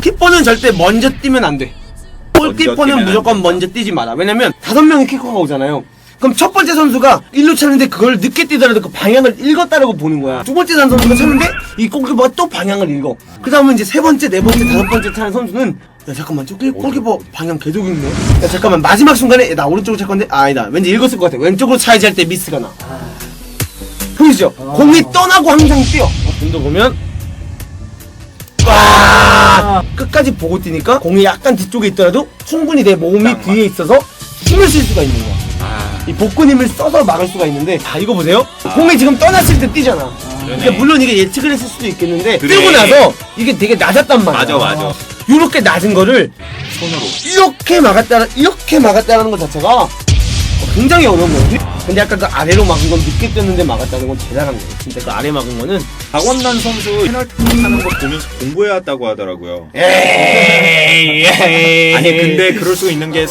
키퍼는 절대 먼저 뛰면 안 돼. 골키퍼는 무조건 먼저 뛰지 마라. 왜냐면 다섯 명이 키커가 오잖아요. 그럼 첫 번째 선수가 일로 차는데 그걸 늦게 뛰더라도 그 방향을 읽었다라고 보는 거야. 두 번째 선수가 차는데 이 골키퍼가 또 방향을 읽어. 그 다음에 이제 세 번째, 네 번째, 다섯 번째 차는 선수는 야 잠깐만 저 골키퍼 방향 계속 읽네. 야 잠깐만 마지막 순간에 야, 나 오른쪽으로 찰 건데 아, 아니다. 왠지 읽었을 것 같아. 왼쪽으로 차야지 할 때 미스가 나. 보이시죠? 공이 떠나고 항상 뛰어. 좀더 보면 와 끝까지 보고 뛰니까 공이 약간 뒤쪽에 있더라도 충분히 내 몸이 뒤에 있어서 힘을 쓸 수가 있는 거야. 이 복근 힘을 써서 막을 수가 있는데 아 이거 보세요. 공이 지금 떠났을 때 뛰잖아. 근데 물론 이게 예측을 했을 수도 있겠는데 그래. 뛰고 나서 이게 되게 낮았단 말이야. 맞아 맞아. 이렇게 낮은 거를 손으로. 이렇게 막았다 이렇게 막았다는 것 자체가 어, 굉장히 어려운 거예요. 근데 아까 그 아래로 막은 건 늦게 뛰었는데 막았다는 건 대단한 거예요. 진짜 그 아래 막은 거는 박원남 선수 페널티 하는 거 보면서 공부해야 한다고 하더라고요. 에이, 에이. 아니 근데 그럴 수 있는 게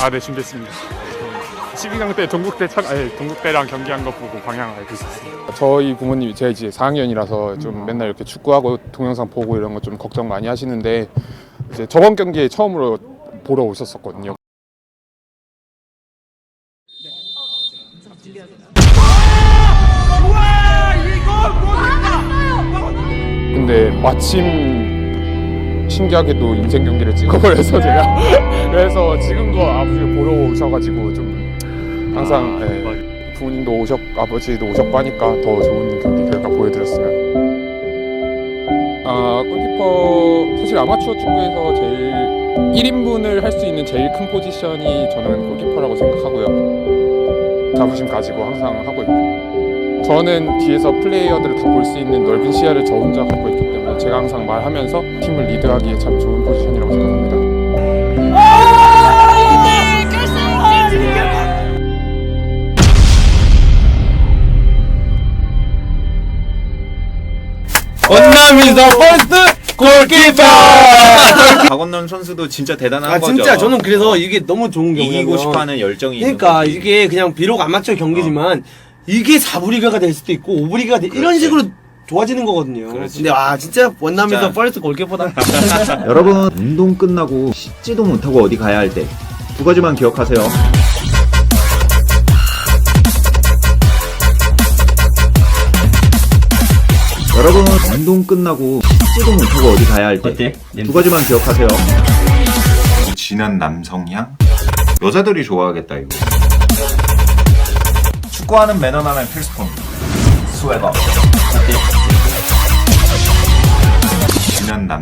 아, 네, 준비했습니다. 12강 때 동국대 참, 아니, 동국대랑 경기한 거 보고 방향 알고 있었어요. 저희 부모님이 제가 이제 4학년이라서 좀 맨날 이렇게 축구하고 동영상 보고 이런 거 좀 걱정 많이 하시는데 이제 저번 경기에 처음으로 보러 오셨었거든요. 근데 마침 신기하게도 인생 경기를 찍어버려서 제가 그래서 지금도 아버지가 보러 오셔가지고 좀 항상 예, 부모님도 오셨 아버지도 오셨고 하니까 더 좋은 경기 결과 보여드렸으면 아 골키퍼 사실 아마추어 축구에서 제일 1인분을 할 수 있는 제일 큰 포지션이 저는 골키퍼라고 생각하고요. 자부심 가지고 항상 하고 있고. 저는 뒤에서 플레이어들을 다 볼 수 있는 넓은 시야를 저 혼자 갖고 있기 때문에 제가 항상 말하면서 팀을 리드하기에 참 좋은 포지션이라고 생각합니다. 원남이서 퍼스트 골키퍼. 박원남 선수도 진짜 대단한 아 거죠. 진짜 저는 그래서 이게 너무 좋은 게 이기고 싶어하는 열정이 있는 그러니까 거지. 이게 그냥 비록 아마추어 경기지만 이게 4부리가가 될 수도 있고 5부리가가 될 이런 그렇지. 식으로 좋아지는 거거든요. 그렇지. 근데 아 진짜 원남에서 진짜. 퍼스트 골키퍼다. 여러분 운동 끝나고 씻지도 못하고 어디 가야 할 때 두 가지만 기억하세요. 여러분 운동 끝나고 찌도 못하고 어디 가야 할때두 가지만 기억하세요. 진한 남성향? 여자들이 좋아하겠다 이거. 축구하는 매너남의 필수품. 스웨터 진한 남